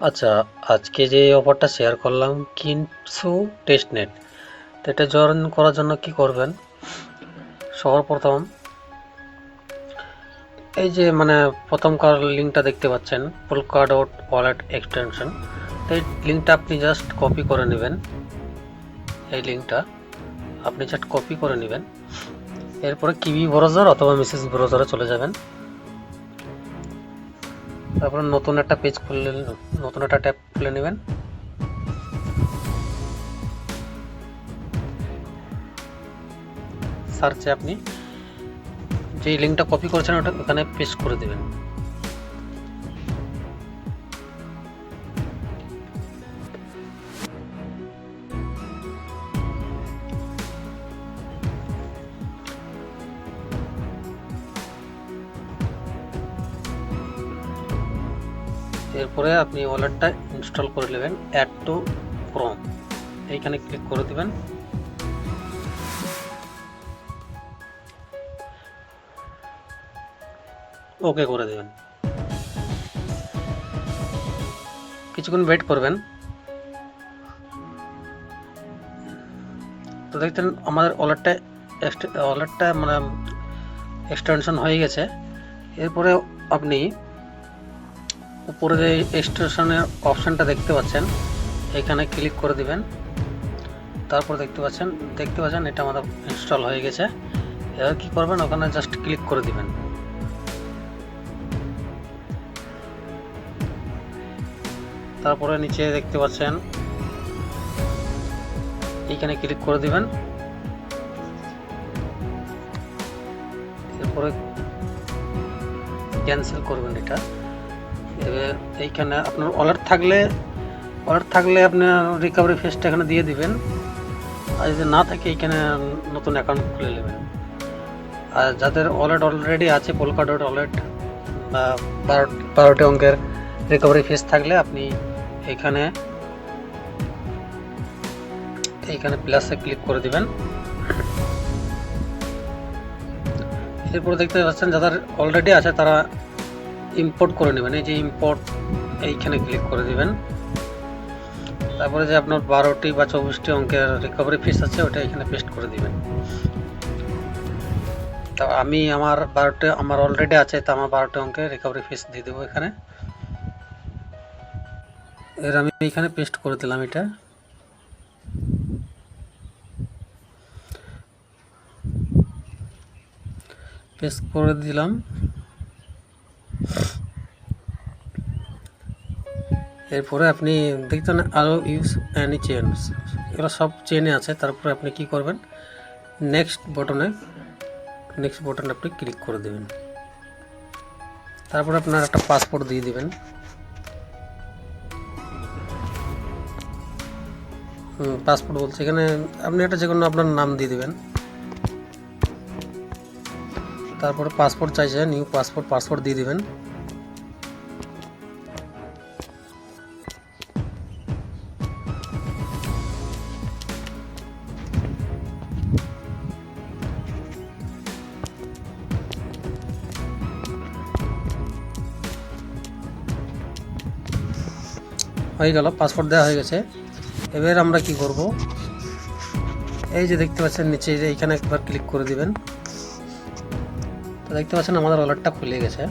আচ্ছা আজকে যে অফারটা শেয়ার করলাম কিনসু টেস্টনেট তো এটা জয়েন করার জন্য কি করবেন? সবার প্রথম এই যে মানে প্রথম কার লিঙ্কটা দেখতে পাচ্ছেন পোলকা ডট ওয়ালেট এক্সটেনশন তো এই লিঙ্কটা আপনি জাস্ট কপি করে নেবেন। এই লিঙ্কটা আপনি জাস্ট কপি করে নেবেন। এরপরে কিবি ব্রাউজার অথবা মেসেজ ব্রাউজারে চলে যাবেন। তারপরে নতুন একটা পেজ খুলে নতুন একটা ট্যাব খুলে নেবেন। সার্চে আপনি যে লিঙ্কটা কপি করেছেন, ওটা ওখানে পেস্ট করে দেবেন। এরপরে আপনি ওয়ালেটটা ইনস্টল করে নেবেন অ্যাড টু ক্রোম এইখানে ক্লিক করে দেবেন। ওকে করে দেবেন। কিছুক্ষণ ওয়েট করবেন। তো দেখতেন আমাদের ওয়ালেটটা ওয়ালেটটা মানে এক্সটেনশন হয়ে গেছে। এরপরে আপনি উপরে যে এক্সটেনশনের অপশানটা দেখতে পাচ্ছেন, এখানে ক্লিক করে দিবেন। তারপর দেখতে পাচ্ছেন দেখতে পাচ্ছেন এটা আমাদের ইনস্টল হয়ে গেছে। এবার কি করবেন, ওখানে জাস্ট ক্লিক করে দিবেন। তারপরে নিচে দেখতে পাচ্ছেন এইখানে ক্লিক করে দিবেন। এরপরে ক্যান্সেল করবেন এটা। এইখানে আপনার ওয়ালেট থাকলে ওয়ালেট থাকলে আপনার রিকভারি ফেসটা এখানে দিয়ে দিবেন। আর যদি না থাকে, এইখানে নতুন অ্যাকাউন্ট খুলে নেবেন। আর যাদের ওয়ালেট অলরেডি আছে পোলকা ডট ওয়ালেট বা বারো, বারোটি অঙ্কের রিকভারি ফেস থাকলে আপনি এখানে এইখানে প্লাসে ক্লিক করে দিবেন। এরপর দেখতে পাচ্ছেন, যাদের অলরেডি আছে, তারা ইম্পোর্ট করে নেবেন, এই যে ইম্পোর্ট এইখানে ক্লিক করে দিবেন। তারপরে যে আপনার বারোটি বা চব্বিশটি অঙ্কের রিকভারি ফিস আছে, ওটা এখানে পেস্ট করে দিবেন। তা আমি আমার বারোটি, আমার অলরেডি আছে, তা আমার বারোটি অঙ্কের রিকভারি ফিস দিয়ে দেবো এখানে। এর আমি এখানে পেস্ট করে দিলাম এটা। পেস্ট করে দিলাম। এরপরে আপনি দেখতেন আরও ইউজ অ্যানি চেন এগুলো সব চেনে আছে, তারপরে আপনি কি করবেন? নেক্সট বটনে নেক্সট বটনে আপনি ক্লিক করে দেবেন। তারপরে আপনার একটা পাসপোর্ট দিয়ে দেবেন। পাসপোর্ট বলছে এখানে আপনি একটা যে কোনো আপনার নাম দিয়ে দেবেন। তারপরে পাসপোর্ট চাইছে নিউ পাসপোর্ট পাসপোর্ট দিয়ে দিবেন। হয়ে গেল পাসপোর্ট দেওয়া হয়ে গেছে। এবার আমরা কি করব? এই যে দেখতে পাচ্ছেন নিচে যে এইখানে একবার ক্লিক করে দিবেন। তো দেখতে পাচ্ছেন আমাদের ওয়ালেটটা খুলে গেছে।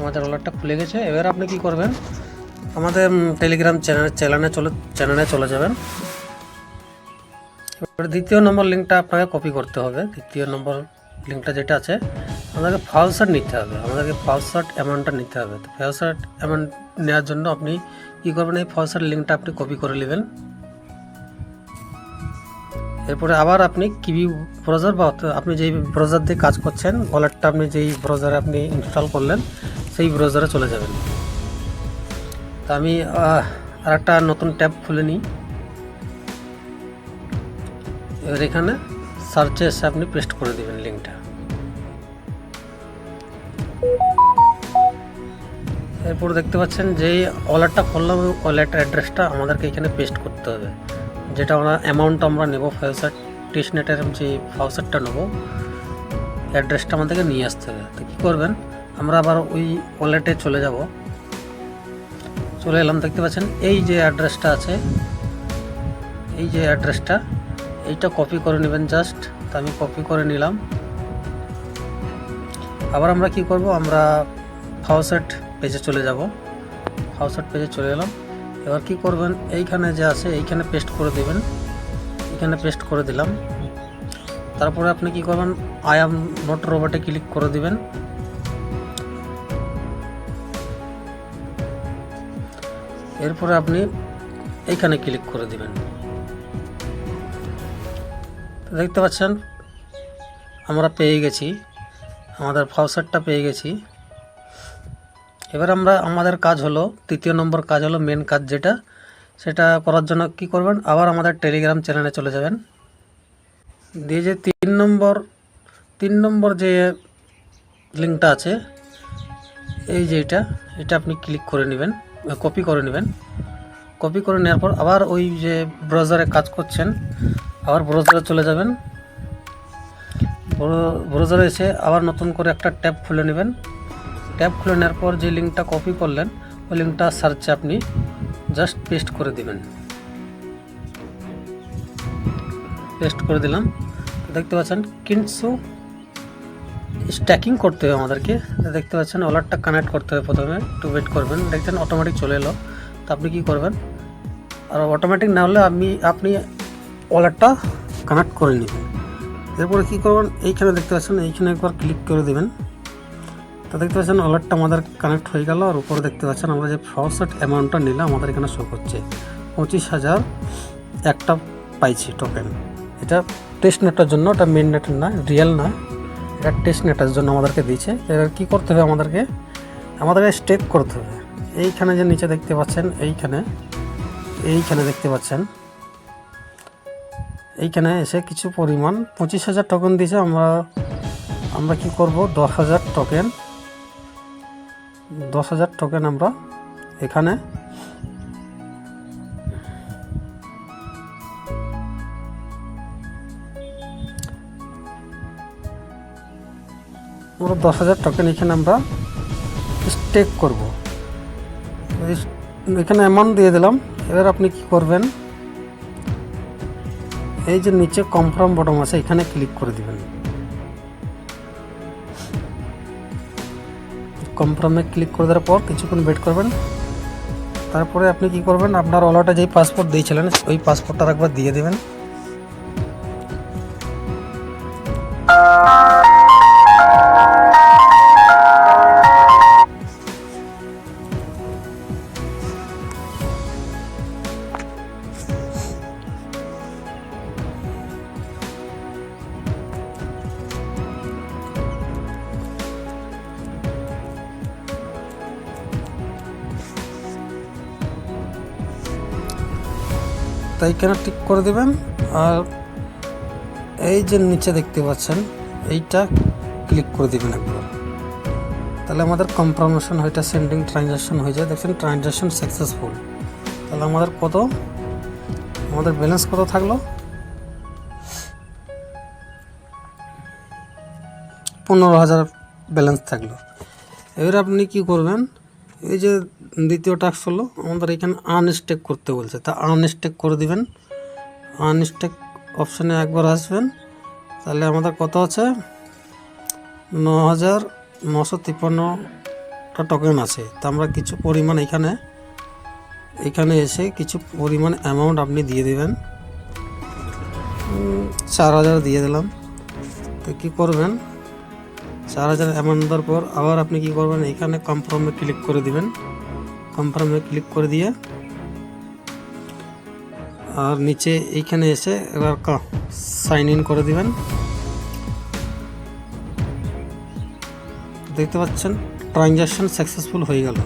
আমাদের ওয়ালেটটা খুলে গেছে। এবার আপনি কি করবেন? আমাদের টেলিগ্রাম চ্যানেল চ্যানেলে চলে চ্যানেলে চলে যাবেন। এবার দ্বিতীয় নম্বর লিঙ্কটা আপনাকে কপি করতে হবে। দ্বিতীয় নম্বর লিঙ্কটা যেটা আছে, আমাদেরকে ফালসাট নিতে হবে। আমাদেরকে ফালসাট অ্যামাউন্টটা নিতে হবে। তো ফালসাট অ্যামাউন্ট নেওয়ার জন্য আপনি কী করবেন? এই ফালসাট লিঙ্কটা আপনি কপি করে নেবেন। এরপরে আবার আপনি কিবি ব্রাউজার বা আপনি যেই ব্রাউজার দিয়ে কাজ করছেন ওয়ালেটটা আপনি যেই ব্রাউজারে আপনি ইনস্টল করলেন, সেই ব্রাউজারে চলে যাবেন। তা আমি আর একটা নতুন ট্যাব খুলে নিই। এবার এখানে সার্চে এসে আপনি পেস্ট করে দেবেন। এরপর দেখতে পাচ্ছেন যে ওয়ালেটটা খুললাম ওয়ালেট অ্যাড্রেসটা আমাদেরকে এখানে পেস্ট করতে হবে। যেটা আমরা অ্যামাউন্ট আমরা নেব ফাউসার টেস্টনেটের যে ফাউসারটা নেব অ্যাড্রেসটা আমাদেরকে নিয়ে আসতে হবে। তো কী করবেন? আমরা আবার ওই ওয়ালেটে চলে যাব। চলে এলাম, দেখতে পাচ্ছেন এই যে অ্যাড্রেসটা আছে, এই যে অ্যাড্রেসটা এইটা কপি করে নেবেন জাস্ট তা আমি কপি করে নিলাম। আবার আমরা কি করব? আমরা ফাউসেট পেজে চলে যাব। ফাউসেট পেজে চলে এলাম। এবার কি করবেন? এইখানে যে আছে, এইখানে পেস্ট করে দেবেন। এখানে পেস্ট করে দিলাম। তারপরে আপনি কি করবেন? আই এম নট রোবটে ক্লিক করে দিবেন। এরপরে আপনি এইখানে ক্লিক করে দিবেন। দেখতে পাচ্ছেন? আমরা পেয়ে গেছি। আমাদের ফাউসারটা পেয়ে গেছি। এবার আমরা আমাদের কাজ হলো, তৃতীয় নম্বর কাজ হলো মেন কাজ যেটা। সেটা করার জন্য কি করবেন? আবার আমাদের টেলিগ্রাম চ্যানেলে চলে যাবেন। দিয়ে যে তিন নম্বর তিন নম্বর যে লিঙ্কটা আছে, এই যে এটা এটা আপনি ক্লিক করে নেবেন কপি করে নেবেন। কপি করে নেওয়ার পর আবার ওই যে ব্রাউজারে কাজ করছেন, আবার ব্রাউজারে চলে যাবেন। ব্রাউজারে এসে আবার নতুন করে একটা ট্যাব খুলে নেবেন। ট্যাব খুলে নেওয়ার পর যে লিঙ্কটা কপি করলেন, ওই লিঙ্কটা সার্চে আপনি জাস্ট পেস্ট করে দিবেন। পেস্ট করে দিলাম। দেখতে পাচ্ছেন, কিন্তু স্ট্যাকিং করতে হবে আমাদেরকে। দেখতে পাচ্ছেন ওলারটা কানেক্ট করতে হবে প্রথমে, একটু ওয়েট করবেন। দেখছেন অটোমেটিক চলে এলো। তো আপনি কী করবেন? আর অটোমেটিক না হলে আপনি আপনি ওলারটা কানেক্ট করে নেবেন। এরপরে কী করবেন? এইখানে দেখতে পাচ্ছেন, এইখানে একবার ক্লিক করে দেবেন। তো দেখতে পাচ্ছেন ওয়ালেটটা আমাদের কানেক্ট হয়ে গেল, আর উপরে দেখতে পাচ্ছেন আমরা যে ফরসেট অ্যামাউন্টটা নিলাম, আমাদের এখানে শো করছে। পঁচিশ হাজার একটা পাইছি টোকেন এটা টেস্ট নেটের জন্য ওটা মেন নেটের না রিয়েল না। এটা টেস্ট নেটের জন্য আমাদেরকে দিয়েছে। এবার কী করতে হবে আমাদেরকে? আমাদেরকে স্টেক করতে হবে। এইখানে যে নিচে দেখতে পাচ্ছেন, এইখানে এইখানে দেখতে পাচ্ছেন। এইখানে এসে কিছু পরিমাণ পঁচিশ হাজার টোকেন দিয়েছে, আমরা আমরা কি করব? দশ হাজার টোকেন দশ হাজার টোকেন আমরা এখানে আমরা দশ হাজার টোকেন এখানে আমরা স্টেক করব। এখানে অ্যামাউন্ট দিয়ে দিলাম। এবার আপনি কি করবেন? এই যে নিচে কনফার্ম বটম আছে, এখানে ক্লিক করে দিবেন। কনফার্মে ক্লিক করে দেওয়ার পর কিছুক্ষণ ওয়েট করবেন। তারপরে আপনি কি করবেন? আপনার ওলাটা যেই পাসপোর্ট দিয়েছিলেন, ওই পাসপোর্টটা একবার দিয়ে দেবেন। তাই কেন ঠিক করে দেবেন? আর এই যে নিচে দেখতে পাচ্ছেন, এইটা ক্লিক করে দেবেন একবার। তাহলে আমাদের কনফার্মেশন হয়েটা সেন্ডিং ট্রানজ্যাকশন হয়ে যায়। দেখছেন ট্রানজ্যাকশন সাকসেসফুল তাহলে আমাদের কত? আমাদের ব্যালেন্স কত থাকল? পনেরো হাজার ব্যালেন্স থাকল। এবার আপনি কি করবেন? এই যে দ্বিতীয় টাস্ক হলো, আমাদের এখানে আনস্টেক করতে বলছে। তা আনস্টেক করে দিবেন। আনস্টেক অপশানে একবার আসবেন। তাহলে আমাদের কত আছে? ন হাজার নশো তিপ্পান্নটা টোকেন আছে। তা আমরা কিছু পরিমাণ এখানে এখানে এসে কিছু পরিমাণ অ্যামাউন্ট আপনি দিয়ে দেবেন। চার হাজার দিয়ে দিলাম। তো কী করবেন? চার হাজার অ্যামাউন্ট দেওয়ার পর আবার আপনি কি করবেন, এখানে কনফার্মে ক্লিক করে দিবেন। কনফার্মে ক্লিক করে দিয়ে আর নিচে এইখানে এসে এবার সাইন ইন করে দিবেন। দেখতে পাচ্ছেন ট্রানজ্যাকশন সাকসেসফুল হয়ে গেল।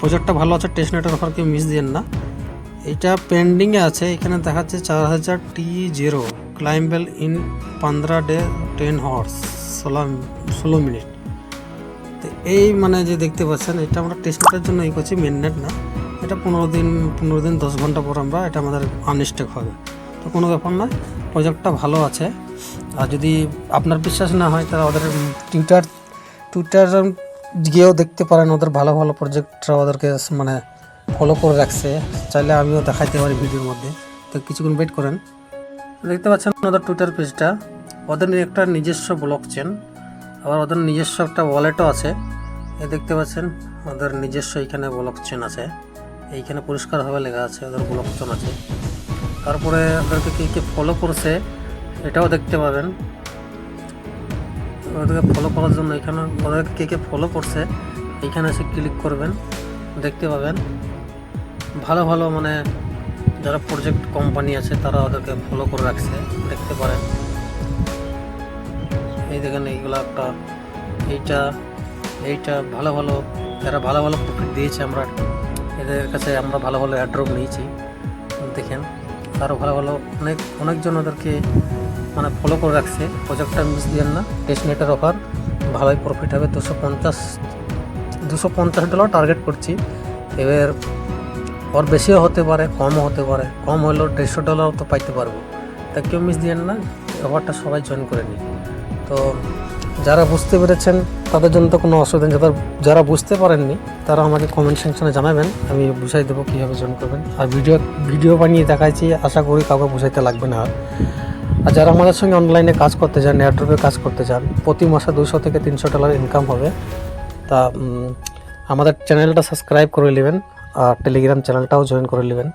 প্রজেক্টটা ভালো আছে টেস্ট নেটের অফার কেউ মিস দিয়েন না। এটা পেন্ডিংয়ে আছে, এখানে দেখাচ্ছে চার হাজার টি জিরো ক্লাইম্বেল ইন পনেরো ডে টেন হর্স ষোলো ষোলো মিনিট। তো এই মানে যে দেখতে পাচ্ছেন, এটা আমরা টেস্ট নেটের জন্য এই করছি মেন নেট না। এটা পনেরো দিন পনেরো দিন, দশ ঘণ্টা পর আমরা এটা আমাদের আনস্টেক হবে। তো কোনো ব্যাপার নয় প্রজেক্টটা ভালো আছে। আর যদি আপনার বিশ্বাস না হয়, তাহলে ওদের টুইটার টুইটার গিয়েও দেখতে পারেন, ওদের ভালো ভালো প্রজেক্টরা ওদেরকে মানে ফলো করে রাখছে, চাইলে আমিও দেখাইতে পারি ভিডিওর মধ্যে। তো কিছুক্ষণ ওয়েট করেন। দেখতে পাচ্ছেন ওদের টুইটার পেজটা ওদের একটা নিজস্ব ব্লক চেন আবার ওদের নিজস্ব একটা ওয়ালেটও আছে। এ দেখতে পাচ্ছেন, ওদের নিজস্ব এখানে ব্লক চেন আছে। এইখানে পরিষ্কারভাবে লেখা আছে, ওদের ব্লক চেন আছে। তারপরে ওদেরকে কে কে ফলো করছে, এটাও দেখতে পাবেন। ওদেরকে ফলো করার জন্য এখানে ওদেরকে কে কে ফলো করছে এইখানে এসে ক্লিক করবেন। দেখতে পাবেন। ভালো ভালো মানে যারা প্রজেক্ট কোম্পানি আছে, তারা ওদেরকে ফলো করে রাখছে, দেখতে পারেন এই দেখেন, এইগুলো একটা, এইটা এইটা ভালো ভালো, যারা ভালো ভালো প্রফিট দিয়েছে আমরা, এদের কাছে আমরা ভালো ভালো অ্যাড্রপ নিয়েছি। দেখেন আরও ভালো ভালো অনেক, অনেকজন ওদেরকে মানে ফলো করে রাখছে। প্রজেক্টটা মিস দিয়েন না টেস্টনেটের অফার ভালোই প্রফিট হবে। দুশো পঞ্চাশ দুশো পঞ্চাশ ডলার টার্গেট করছি। এবার ওর বেশিও হতে পারে কমও হতে পারে কম হলেও দেড়শো ডলারও তো পাইতে পারব তা কেউ মিস দিয়েন না অফারটা সবাই জয়েন করে নিই তো যারা বুঝতে পেরেছেন তাদের জন্য তো কোনো অসুবিধা নেই যারা যারা বুঝতে পারেননি তারা আমাকে কমেন্ট সেকশনে জানাবেন আমি বুঝাই দেবো কীভাবে জয়েন করবেন আর ভিডিও ভিডিও বানিয়ে দেখাইছি আশা করি কাউকে বুঝাইতে লাগবে না আর যারা আমাদের সঙ্গে অনলাইনে কাজ করতে চান এয়ারড্রপে কাজ করতে চান প্রতি মাসে দুশো থেকে তিনশো ডলার ইনকাম হবে তা আমাদের চ্যানেলটা সাবস্ক্রাইব করে নেবেন আর টেলিগ্রাম চ্যানেলটাও জয়েন করে নেবেন।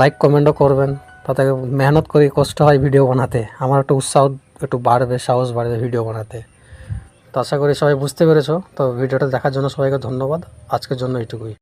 লাইক কমেন্টও করবেন। তাতে মেহনত করি, কষ্ট হয় ভিডিও বানাতে। আমার একটু উৎসাহ একটু বাড়বে, সাহস বাড়বে ভিডিও বানাতে। তো আশা করি সবাই বুঝতে পেরেছ। তো ভিডিওটা দেখার জন্য সবাইকে ধন্যবাদ। আজকের জন্য এইটুকুই।